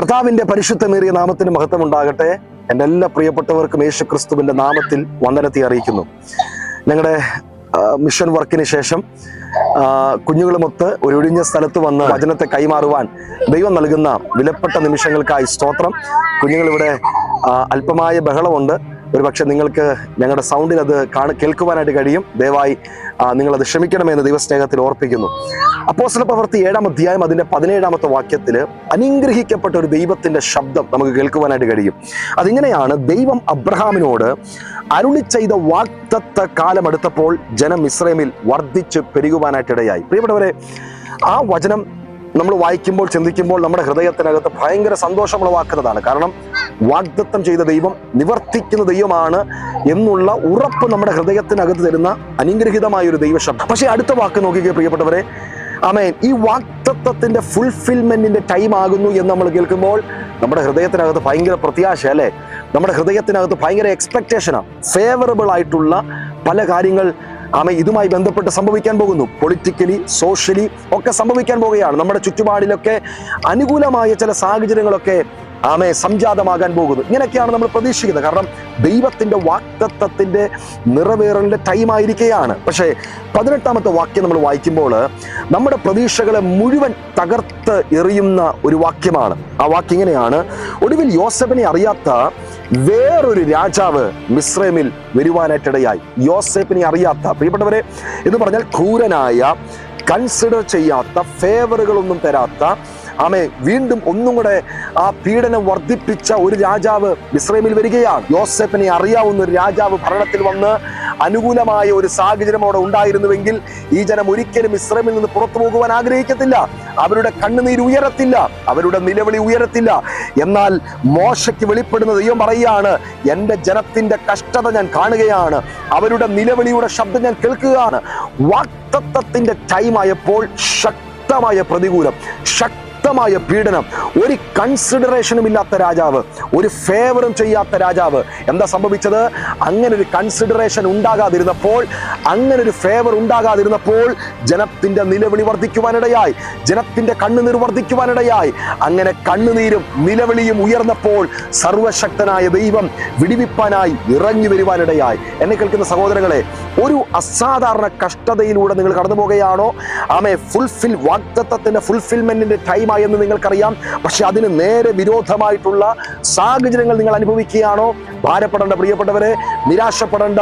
കർത്താവിന്റെ പരിശുദ്ധമേറിയ നാമത്തിന് മഹത്വം ഉണ്ടാകട്ടെ എന്റെ എല്ലാ പ്രിയപ്പെട്ടവർക്കും യേശു ക്രിസ്തുവിന്റെ നാമത്തിൽ വന്ദനത്തെ അറിയിക്കുന്നു. ഞങ്ങളുടെ മിഷൻ വർക്കിന് ശേഷം കുഞ്ഞുങ്ങളുമൊത്ത് ഒരു ഒഴിഞ്ഞ സ്ഥലത്ത് വന്ന് വചനത്തെ കൈമാറുവാൻ ദൈവം നൽകുന്ന വിലപ്പെട്ട നിമിഷങ്ങൾക്കായി സ്തോത്രം. കുഞ്ഞുങ്ങളിവിടെ അല്പമായ ബഹളമുണ്ട്. ഒരു പക്ഷെ നിങ്ങൾക്ക് ഞങ്ങളുടെ സൗണ്ടിൽ അത് കാണ കേൾക്കുവാനായിട്ട് കഴിയും. ദയവായി നിങ്ങളത് ക്ഷമിക്കണമെന്ന് ദൈവസ്നേഹത്തിൽ ഓർപ്പിക്കുന്നു. അപ്പോസ്തല പ്രവൃത്തി ഏഴാം അധ്യായം അതിന്റെ പതിനേഴാമത്തെ വാക്യത്തിൽ അനുഗ്രഹിക്കപ്പെട്ട ഒരു ദൈവത്തിന്റെ ശബ്ദം നമുക്ക് കേൾക്കുവാനായിട്ട് കഴിയും. അതിങ്ങനെയാണ് ദൈവം അബ്രഹാമിനോട് അരുളി ചെയ്ത വാക്തത്വ കാലം അടുത്തപ്പോൾ ജനം ഇസ്രേമിൽ വർദ്ധിച്ച് പെരുകുവാനായിട്ടിടയായി. പ്രിയപ്പെട്ടവരെ ആ വചനം നമ്മൾ വായിക്കുമ്പോൾ ചിന്തിക്കുമ്പോൾ നമ്മുടെ ഹൃദയത്തിനകത്ത് ഭയങ്കര സന്തോഷമുളവാക്കുന്നതാണ് കാരണം വാഗ്ദത്തം ചെയ്ത ദൈവം നിവർത്തിക്കുന്ന ദൈവമാണ് എന്നുള്ള ഉറപ്പ് നമ്മുടെ ഹൃദയത്തിനകത്ത് തരുന്ന അനുഗ്രഹീതമായ ഒരു ദൈവശബ്ദം പക്ഷേ അടുത്ത വാക്ക് നോക്കിക്കേ പ്രിയപ്പെട്ടവരെ. അമേൻ ഈ വാക്തത്വത്തിന്റെ ഫുൾഫിൽമെന്റിന്റെ ടൈം ആകുന്നു എന്ന് നമ്മൾ കേൾക്കുമ്പോൾ നമ്മുടെ ഹൃദയത്തിനകത്ത് ഭയങ്കര പ്രത്യാശ അല്ലേ? നമ്മുടെ ഹൃദയത്തിനകത്ത് ഭയങ്കര എക്സ്പെക്ടേഷനാണ് ഫേവറബിൾ ആയിട്ടുള്ള പല കാര്യങ്ങൾ ആമേ ഇതുമായി ബന്ധപ്പെട്ട് സംഭവിക്കാൻ പോകുന്നു. പൊളിറ്റിക്കലി സോഷ്യലി ഒക്കെ സംഭവിക്കാൻ പോവുകയാണ് നമ്മുടെ ചുറ്റുപാടിലൊക്കെ അനുകൂലമായ ചില സാഹചര്യങ്ങളൊക്കെ ആമേ സംജാതമാകാൻ പോകുന്നു. ഇങ്ങനെയൊക്കെയാണ് നമ്മൾ പ്രതീക്ഷിക്കുന്നത്. കാരണം ദൈവത്തിന്റെ വാക്തത്വത്തിന്റെ നിറവേറലിന്റെ ടൈം ആയിരിക്കുകയാണ് പക്ഷേ പതിനെട്ടാമത്തെ വാക്യം നമ്മൾ വായിക്കുമ്പോൾ നമ്മുടെ പ്രതീക്ഷകളെ മുഴുവൻ തകർത്ത് എറിയുന്ന ഒരു വാക്യമാണ്. ആ വാക്യം ഇങ്ങനെയാണ്. ഒടുവിൽ യോസഫിനെ അറിയാത്ത വേറൊരു രാജാവ് മിശ്രമിൽ വരുവാനായിട്ടിടയായി. യോസേപ്പിനെ അറിയാത്ത പ്രിയപ്പെട്ടവരെ എന്ന് പറഞ്ഞാൽ ക്രൂരനായ കൺസിഡർ ചെയ്യാത്ത ഫേവറുകളൊന്നും തരാത്ത ആമേ വീണ്ടും ഒന്നും കൂടെ ആ പീഡനം വർദ്ധിപ്പിച്ച ഒരു രാജാവ് ഇസ്രയേമിൽ വരികയാണ്. യോസെഫിനെ അറിയാവുന്ന ഒരു രാജാവ് ഭരണത്തിൽ വന്ന് അനുകൂലമായ ഒരു സാഹചര്യം അവിടെ ഉണ്ടായിരുന്നുവെങ്കിൽ ഈ ജനം ഒരിക്കലും ഇസ്രമിൽ നിന്ന് പുറത്തു പോകുവാൻ ആഗ്രഹിക്കത്തില്ല. അവരുടെ കണ്ണുനീര് ഉയരത്തില്ല. അവരുടെ നിലവിളി ഉയരത്തില്ല. എന്നാൽ മോശയ്ക്ക് വെളിപ്പെടുന്ന ദൈവം പറയുകയാണ് എന്റെ ജനത്തിന്റെ കഷ്ടത ഞാൻ കാണുകയാണ്. അവരുടെ നിലവിളിയുടെ ശബ്ദം ഞാൻ കേൾക്കുകയാണ്. വാക്തത്വത്തിന്റെ ടൈമായപ്പോൾ ശക്തമായ പ്രതികൂലം ശക്തമായ പീഡനം ഒരു കൺസിഡറേഷനും ഇല്ലാത്ത രാജാവ് ഒരു ഫേവറും ചെയ്യാത്ത രാജാവ്. എന്താ സംഭവിച്ചത്? അങ്ങനെ ഒരു കൺസിഡറേഷൻ ഉണ്ടാകാതിരുന്നപ്പോൾ അങ്ങനെ ഒരു ഫേവർ ഉണ്ടാകാതിരുന്നപ്പോൾ ജനത്തിന്റെ നിലവിളി വർദ്ധിക്കുവാനിടയായി. ജനത്തിന്റെ കണ്ണുനീർ വർദ്ധിക്കുവാനിടയായി. അങ്ങനെ കണ്ണുനീരും നിലവിളിയും ഉയർന്നപ്പോൾ സർവശക്തനായ ദൈവം വിടിവിപ്പാനായി ഇറങ്ങി വരുവാനിടയായി. എന്നെ കേൾക്കുന്ന സഹോദരങ്ങളെ ഒരു അസാധാരണ കഷ്ടതയിലൂടെ നിങ്ങൾ കടന്നു പോകുകയാണോ ആമേ ഫുൾഫിൽ വാഗ്ദത്തത്തിന്റെ ഫുൾഫിൽമെന്റിന്റെ ടൈമായി എന്ന് നിങ്ങൾക്കറിയാം. പക്ഷെ അതിന് നേരെ വിരോധമായിട്ടുള്ള സാഹചര്യങ്ങൾ നിങ്ങൾ അനുഭവിക്കുകയാണോ? ഭാരപ്പെടേണ്ട പ്രിയപ്പെട്ടവരെ നിരാശപ്പെടേണ്ട.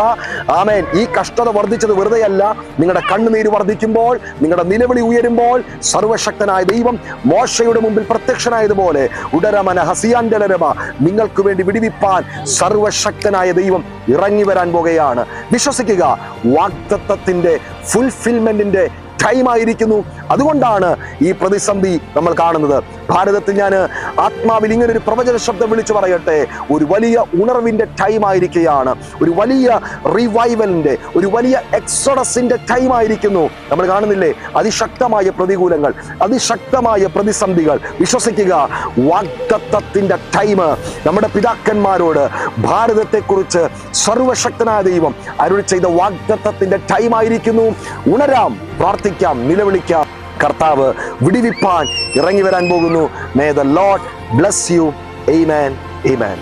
ആമേൻ. ഈ കഷ്ടത വർദ്ധിച്ചത് വെറുതെയല്ല. നിങ്ങളുടെ കണ്ണുനീര് വർദ്ധിക്കുമ്പോൾ നിങ്ങളുടെ നിലവിളി ഉയരുമ്പോൾ സർവശക്തനായ ദൈവം മോശയുടെ മുമ്പിൽ പ്രത്യക്ഷനായതുപോലെ ഉടരമന ഹസിയാന്റെ രമ നിങ്ങൾക്ക് വേണ്ടി വിടിവിപ്പാൻ സർവശക്തനായ ദൈവം ഇറങ്ങി വരാൻ പോകുകയാണ് വിശ്വസിക്കുക വാക്തത്വത്തിന്റെ ഫുൾഫിൽമെന്റിന്റെ ടൈം ആയിരിക്കുന്നു അതുകൊണ്ടാണ് ഈ പ്രതിസന്ധി നമ്മൾ കാണുന്നത്. ഭാരതത്തിൽ ഞാൻ ആത്മാവിൽ ഇങ്ങനെ ഒരു പ്രവചന ശബ്ദം വിളിച്ചു പറയട്ടെ. ഒരു വലിയ ഉണർവിന്റെ ടൈം ആയിരിക്കുകയാണ്. ഒരു വലിയ റിവൈവലിന്റെ ഒരു വലിയ എക്സോഡസിന്റെ ടൈം ആയിരിക്കുന്നു. നമ്മൾ കാണുന്നില്ലേ? അതിശക്തമായ പ്രതികൂലങ്ങൾ അതിശക്തമായ പ്രതിസന്ധികൾ. വിശ്വസിക്കുക വാഗ്ദത്തത്തിന്റെ ടൈം നമ്മുടെ പിതാക്കന്മാരോട് ഭാരതത്തെക്കുറിച്ച് സർവശക്തനായ ദൈവം അരുൾ ചെയ്ത വാഗ്ദത്തത്തിന്റെ ടൈം ആയിരിക്കുന്നു. ഉണരാം പ്രാർത്ഥിക്കാം നിലവിളിക്കാം. കർത്താവ് വിടിവിപ്പാൻ ഇറങ്ങി വരാൻ പോകുന്നു. May the Lord bless you amen amen